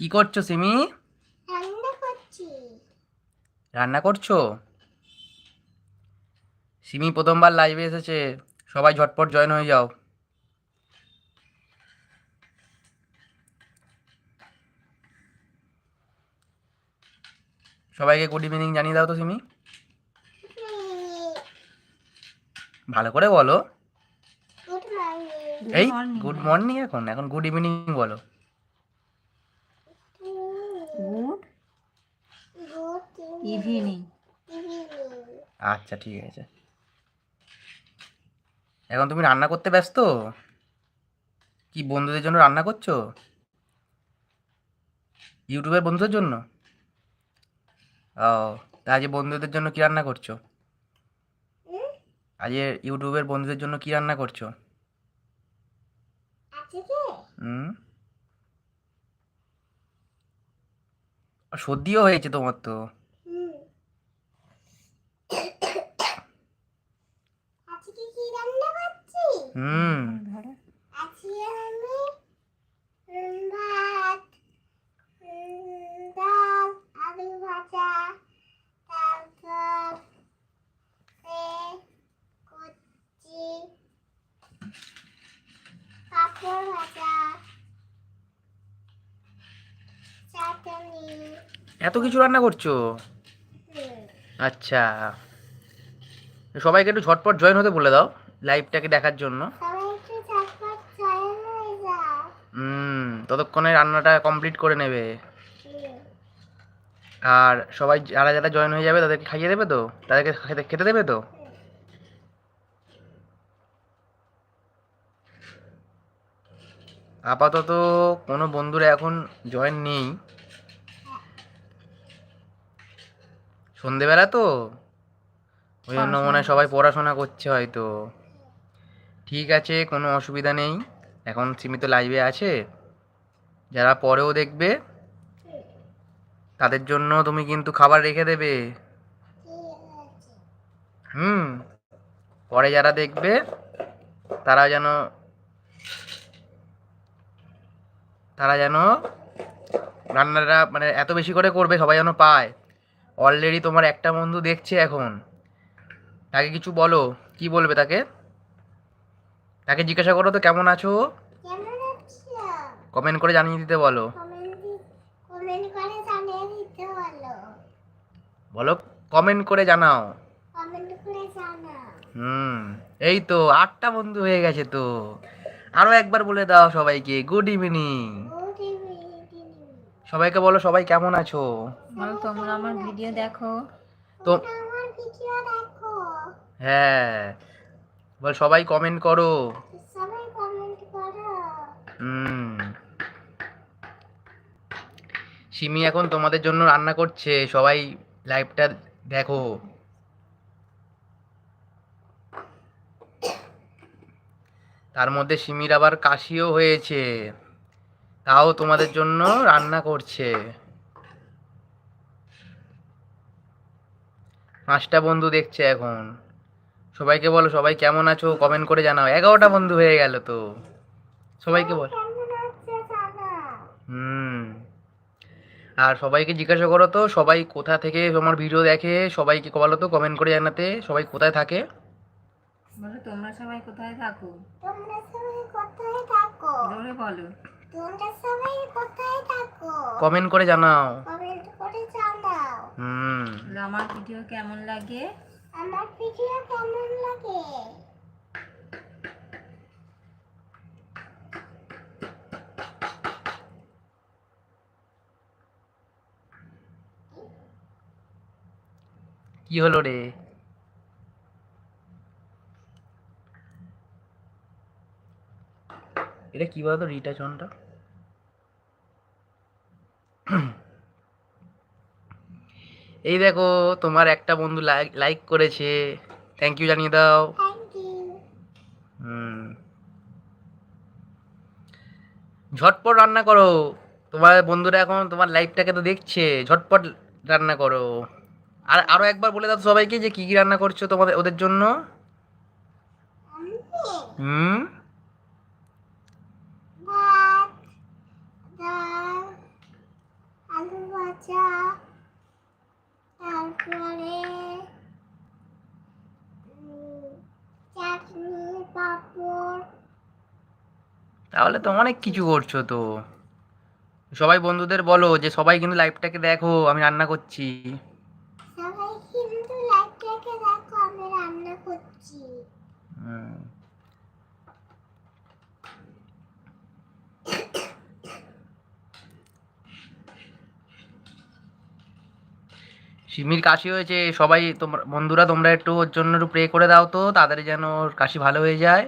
কি করছ সিমি? রান্না করছি। রান্না করছ? সিমি প্রথমবার লাইভে এসেছে। সবাই ঝটপট জয়েন হয়ে যাও। সবাইকে গুড ইভিনিং জানিয়ে দাও তো সিমি। ভালো করে বলো। এই গুড মর্নিং এখন। এখন গুড ইভিনিং বলো গুড গুড ইভিনিং আচ্ছা ঠিক আছে। এখন তুমি রান্না করতে ব্যস্ত? কি বন্ধুদের জন্য রান্না করছ? ইউটিউবের বন্ধুদের জন্য? ও তা আজ বন্ধুদের জন্য কি রান্না করছ? আজ ইউটিউবের বন্ধুদের জন্য কি রান্না করছ? আজকে? হুম? সর্দিও হয়েছে তোমার তো হুম আজকে কি রান্না করছি হুম ধরো আজকে আমি উম, ভাত উম, ডাল আলু ভাজা তারপর এ, কচি পাঁপড় ভাজা চাটনি। এত কিছু রান্না করছ? আচ্ছা। সবাইকে একটু ঝটপট জয়েন হতে বলে দাও। লাইভটাকে দেখার জন্য। হুম ততক্ষণে রান্নাটা কমপ্লিট করে নেবে। আর সবাই যারা যারা জয়েন হয়ে যাবে তাদেরকে খাইয়ে দেবে তো? তাদেরকে খেতে খেতে দেবে তো? আপাতত কোনো বন্ধুরা এখন জয়েন নেই। সন্ধেবেলা তো? ওই জন্য মনে হয় সবাই পড়াশোনা করছে হয়তো। ঠিক আছে, কোনো অসুবিধা নেই। এখন সীমিত লাইভে আছে। যারা পরেও দেখবে, তাদের জন্য তুমি কিন্তু খাবার রেখে দেবে। হুম, পরে যারা দেখবে, তারা যেন তারা যেন রান্নাটা মানে এত বেশি করে করবে, সবাই যেন পায়। অলরেডি তোমার একটা বন্ধু দেখছে এখন। তাকে কিছু বলো, কি বলবে তাকে? তাকে জিজ্ঞাসা করো তো কেমন আছো? কমেন্ট করে জানিয়ে দিতে বলো। কমেন্ট কমেন্ট করে জানিয়ে দিতে বলো। বলো কমেন্ট করে জানাও। কমেন্ট করে জানাও। হুম এই তো আটটা বন্ধু হয়ে গেছে তো। আরও একবার বলে দাও সবাইকে গুড ইভিনিং সবাইকে বলো সবাই কেমন আছো? বলো তোমরা আমার ভিডিও দেখো। তো আমার ভিডিও দেখো। হ্যাঁ বল সবাই কমেন্ট করো। সবাই কমেন্ট করো। হুম। সিমি এখন তোমাদের জন্য রান্না করছে সবাই লাইভটা দেখো। তার মধ্যে সিমির আবার কাশিও হয়েছে তাও তোমাদের জন্য রান্না করছে। পাঁচটা বন্ধু দেখছে এখন। সবাইকে বলো সবাই কেমন আছো? কমেন্ট করে জানাও। এগারোটা বন্ধু হয়ে গেল তো। সবাইকে বল। হুম। আর সবাইকে জিজ্ঞাসা করো তো সবাই কোথা থেকে তোমার ভিডিও দেখে সবাইকে বলো তো কমেন্ট করে জানাতে সবাই কোথায় থাকে? বলো তোমরা সবাই কোথায় থাকো? তোমরা সবাই কোথায় থাকো? জোরে বলো। তোমরা সবাই কোথায় থাকো? কমেন্ট করে জানাও। কমেন্ট করে জানাও। হুম। আমার ভিডিও কেমন লাগে? আমার ভিডিও কেমন লাগে কি হলো রে? এটা কি বলতো রিটাচনটা? এই দেখো তোমার একটা বন্ধু লাইক লাইক করেছে। থ্যাংক ইউ জানিয়ে দাও। হুম। ঝটপট রান্না করো। তোমার বন্ধুরা এখন তোমার লাইফটাকে তো দেখছে। ঝটপট রান্না করো। আর আরও একবার বলে দাও সবাইকে যে কি কি রান্না করছ তোমাদের, ওদের জন্য। হুম? তাহলে তো অনেক কিছু করছ তো। সবাই বন্ধুদের বলো যে সবাই কিন্তু লাইভটাকে দেখো, আমি রান্না করছি সবাই কিন্তু লাইটটাকে দেখো আমি রান্না করছি হুম। সিমির কাশি হয়েছে, সবাই তোমরা, বন্ধুরা তোমরা একটু ওর জন্য একটু প্রে করে দাও তো, তাড়াতাড়ি যেন ওর কাশি ভালো হয়ে যায়।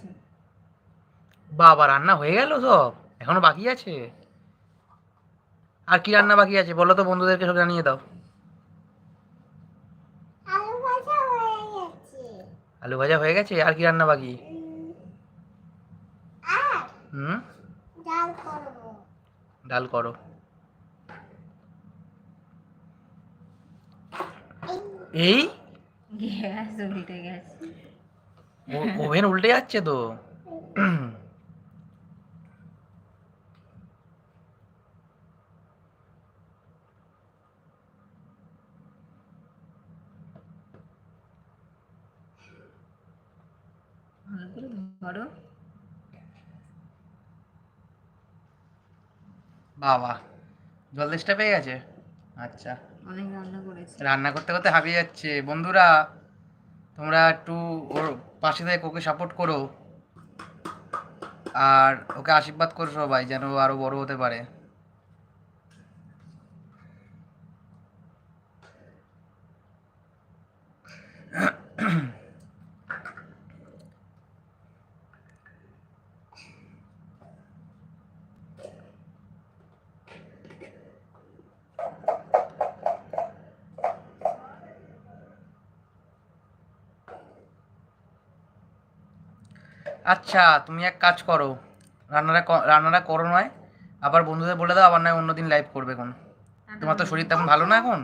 হয়ে বাবা রান্না হয়ে গেল সব? এখনও বাকি আছে? আর কি রান্না বাকি আছে? বলো তো বন্ধুদেরকে সব জানিয়ে দাও। আলু ভাজা হয়ে গেছে। আলু ভাজা হয়ে গেছে? আর কি রান্না বাকি? হুম? ডাল করো। এই এই? গ্যাস উল্টে গেছে। ওভেন উল্টে যাচ্ছে তো। ধরো বাবা জল তেষ্টা পেয়ে গেছে? আচ্ছা। অনেক রান্না করেছে। রান্না করতে করতে হাঁপিয়ে যাচ্ছে। বন্ধুরা তোমরা একটু ওর পাশে থেকে ওকে সাপোর্ট করো। আর ওকে আশীর্বাদ করো সবাই, যেন আরও আরও বড় হতে পারে। আচ্ছা তুমি এক কাজ করো। রান্নাটা রান্নাটা করো নয়, আবার বন্ধুদের বলে দাও, আবার নয় অন্যদিন লাইভ করবে কোন তোমার তো শরীর তেমন ভালো না এখন?